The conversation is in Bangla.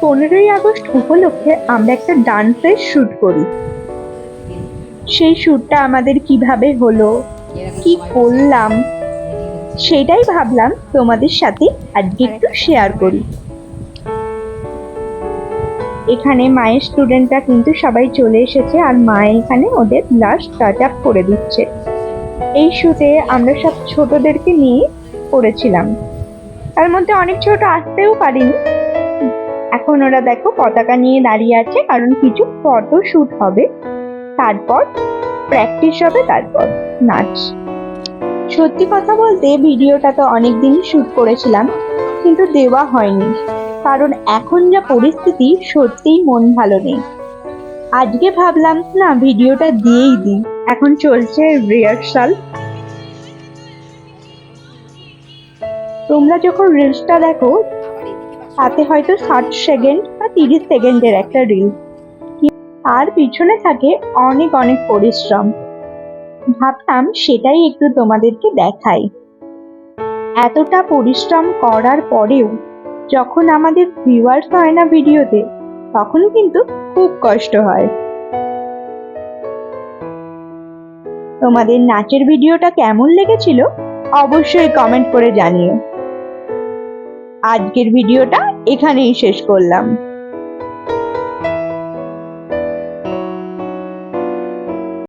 পনেরোই আগস্ট উপলক্ষে আমরা একটা ডান্সের শ্যুট করি। সেই শ্যুটটা আমাদের কীভাবে হলো, কি করলাম, সেটাই ভাবলাম তোমাদের সাথে আজকে একটু শেয়ার করি। এখানে মায়ের স্টুডেন্টরা কিন্তু সবাই চলে এসেছে আর মা এখানে ওদের লাস্ট টাচ আপ করে দিচ্ছে। এই শুটে আমরা সব ছোটদেরকে নিয়ে করেছিলাম তার মধ্যে অনেক ছোট আসতেও পারিনি এখন ওরা দেখো পতাকা নিয়ে দাঁড়িয়ে আছে, কারণ কিছু ফটো শ্যুট হবে। তারপর প্র্যাকটিস হবে, তারপর নাচ। সত্যি কথা বলতে ভিডিওটা তো অনেকদিনই শুট করেছিলাম, কিন্তু দেওয়া হয়নি। কারণ এখন যা পরিস্থিতি, সত্যিই মন ভালো নেই। আজকে ভাবলাম, না ভিডিওটা দিয়েই দিই। এখন চলছে রিহার্সাল তোমরা যখন রিলসটা দেখো তাতে হয়তো ষাট সেকেন্ড বা তিরিশ সেকেন্ডের একটা রিল তার পিছনে থাকে অনেক অনেক পরিশ্রম। ভাবতাম সেটাই একটু তোমাদেরকে দেখাই। এতটা পরিশ্রম করার পরেও যখন আমাদের ভিউয়ার্স হয় না ভিডিওতে তখন কিন্তু খুব কষ্ট হয়। তোমাদের নাচের ভিডিওটা কেমন লেগেছিল অবশ্যই কমেন্ট করে জানিও। আজকের ভিডিওটা এখানেই শেষ করলাম।